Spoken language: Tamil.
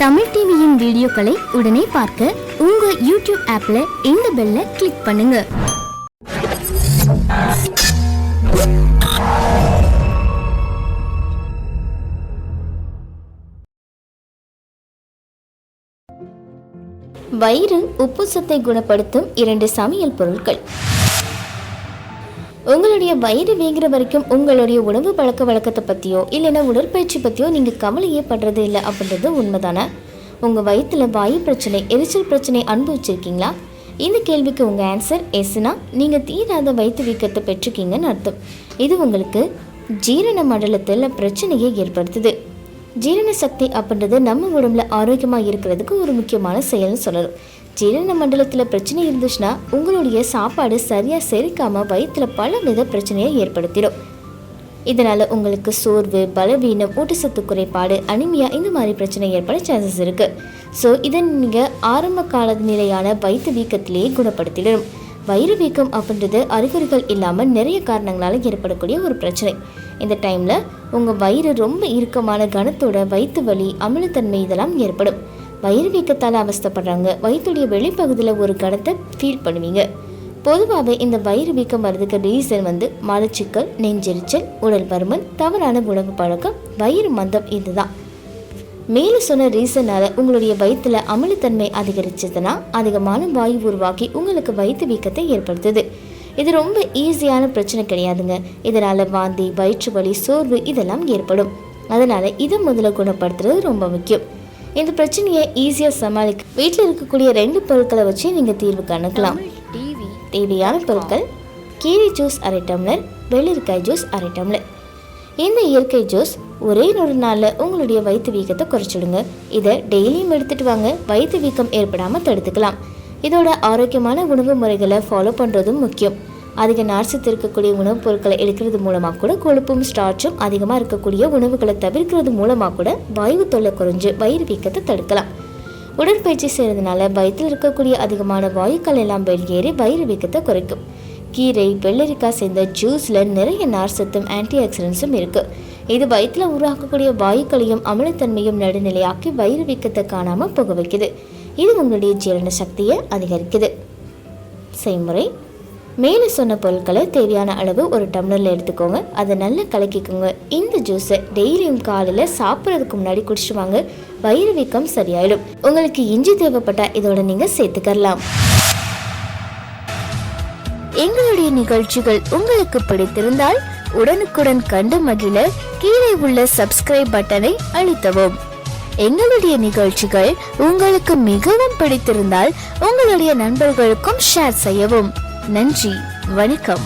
தமிழ் டிவியின் வீடியோக்களை உடனே பார்க்க உங்க யூடியூப் ஆப்ல இந்த பெல்ல கிளிக் பண்ணுங்க. வயிறு உப்பு சத்தை குணப்படுத்தும் இரண்டு சமையல் பொருட்கள். உங்களுடைய வயிறு வேகிற வரைக்கும் உங்களுடைய உணவு பழக்க வழக்கத்தை பற்றியோ இல்லைன்னா உடற்பயிற்சி பற்றியோ நீங்கள் கவலையே படுறது இல்லை அப்படின்றது உண்மைதானே? உங்கள் வயிற்றில் வாயு பிரச்சனை எரிச்சல் பிரச்சனை அனுபவிச்சிருக்கீங்களா? இந்த கேள்விக்கு உங்கள் ஆன்சர் எஸ்னா நீங்கள் தீராத வயிற்று வீக்கத்தை பெற்றிருக்கீங்கன்னு அர்த்தம். இது உங்களுக்கு ஜீரண மண்டலத்தில் பிரச்சனையை ஏற்படுத்துது. ஜீரண சக்தி அப்படின்றது நம்ம உடம்புல ஆரோக்கியமாக இருக்கிறதுக்கு ஒரு முக்கியமான செயல்னு சொல்லணும் ஜீரண மண்டலத்தில் பிரச்சனை இருந்துச்சுன்னா உங்களுடைய சாப்பாடு சரியாக செரிக்காமல் வயிற்றில் பல வித பிரச்சனையை ஏற்படுத்திடும். இதனால் உங்களுக்கு சோர்வு பலவீனம் ஊட்டச்சத்து குறைபாடு அனிமியா இந்த மாதிரி பிரச்சனை ஏற்பட சான்சஸ் இருக்குது ஸோ இதை நீங்கள் ஆரம்ப கால நிலையான வயிற்று வீக்கத்திலேயே குணப்படுத்திடும். வயிறு வீக்கம் அப்படின்றது அறிகுறிகள் இல்லாமல் நிறைய காரணங்களால் ஏற்படக்கூடிய ஒரு பிரச்சனை. இந்த டைமில் உங்கள் வயிறு ரொம்ப இறுக்கமான கனத்தோட வயிற்று வலி அமிலத்தன்மை இதெல்லாம் ஏற்படும். வயிறு வீக்கத்தால் அவஸ்தப்படுறாங்க. வயிற்றுடைய வெளிப்பகுதியில் ஒரு கடத்தை ஃபீல் பண்ணுவீங்க. பொதுவாகவே இந்த வயிறு வீக்கம் வர்றதுக்கு ரீசன் வந்து மலச்சிக்கல் நெஞ்செரிச்சல் உடல் பருமன் தவறான உணவு பழக்கம் வயிறு மந்தம் இதுதான். மேலே சொன்ன ரீசனால் உங்களுடைய வயிற்றில் அமிலத்தன்மை அதிகரிச்சதுன்னா அதிகமான வாயு உருவாக்கி உங்களுக்கு வயிற்று வீக்கத்தை ஏற்படுத்துது. இது ரொம்ப ஈஸியான பிரச்சனை கிடையாதுங்க. இதனால் வாந்தி வயிற்று வலி சோர்வு இதெல்லாம் ஏற்படும். அதனால் இதை முதல்ல குணப்படுத்துறது ரொம்ப முக்கியம். இந்த பிரச்சனையை ஈஸியாக சமாளிக்க வீட்டில் இருக்கக்கூடிய ரெண்டு பொருட்களை வச்சு நீங்கள் தீர்வு காணக்கலாம் தேவையான பொருட்கள் கீரை ஜூஸ் அரை டம்ளர் வெள்ளரிக்காய் ஜூஸ் அரை டம்ளர். இந்த இயற்கை ஜூஸ் ஒரே ஒரு நாளில் உங்களுடைய வயிற்று வீக்கத்தை குறைச்சிடுங்க. இதை டெய்லியும் எடுத்துட்டு வாங்க. வயிற்று வீக்கம் ஏற்படாமல் தடுத்துக்கலாம். இதோட ஆரோக்கியமான உணவு முறைகளை ஃபாலோ பண்ணுறதும் முக்கியம். அதிக நார்ச்சத்து இருக்கக்கூடிய உணவுப் பொருட்களை எடுக்கிறது மூலமாக கூட கொழுப்பும் ஸ்டார்ச்சும் அதிகமாக இருக்கக்கூடிய உணவுகளை தவிர்க்கிறது மூலமாக கூட வாயு தொல்லை குறைஞ்சு வயிறு வீக்கத்தை தடுக்கலாம். உடற்பயிற்சி செய்கிறதுனால வயிற்றில் இருக்கக்கூடிய அதிகமான வாயுக்கள் எல்லாம் வெளியேறி வயிறு வீக்கத்தை குறைக்கும். கீரை வெள்ளரிக்காய் சேர்ந்த ஜூஸில் நிறைய நார்சத்தும் ஆன்டி ஆக்சிடென்ட்ஸும் இருக்குது இது வயிற்றில் உருவாக்கக்கூடிய வாயுக்களையும் அமிலத்தன்மையும் நடுநிலையாக்கி வயிறு வீக்கத்தை காணாமல் புக வைக்குது. இது உங்களுடைய ஜீரண சக்தியை அதிகரிக்குது. செய்முறை மேலே சொன்ன பொருட்களை தேவையான அளவு ஒரு டம்ளரில் எடுத்துக்கோங்க. அதை நல்லா கலக்கிக்கோங்க. இந்த ஜூஸை டெய்லியும் காலையில் சாப்பிட்றதுக்கு முன்னாடி குடிச்சுவாங்க வயிறு வீக்கம் சரியாயிடும். உங்களுக்கு இஞ்சி தேவைப்பட்டால் இதோட நீங்கள் சேர்த்துக்கலாம் எங்களுடைய நிகழ்ச்சிகள் உங்களுக்கு பிடித்திருந்தால் உடனுக்குடன் கண்டு மகிழ கீழே உள்ள சப்ஸ்கிரைப் பட்டனை அழுத்தவும். எங்களுடைய நிகழ்ச்சிகள் உங்களுக்கு மிகவும் பிடித்திருந்தால் உங்களுடைய நண்பர்களுக்கும் ஷேர் செய்யவும். நன்றி வணக்கம்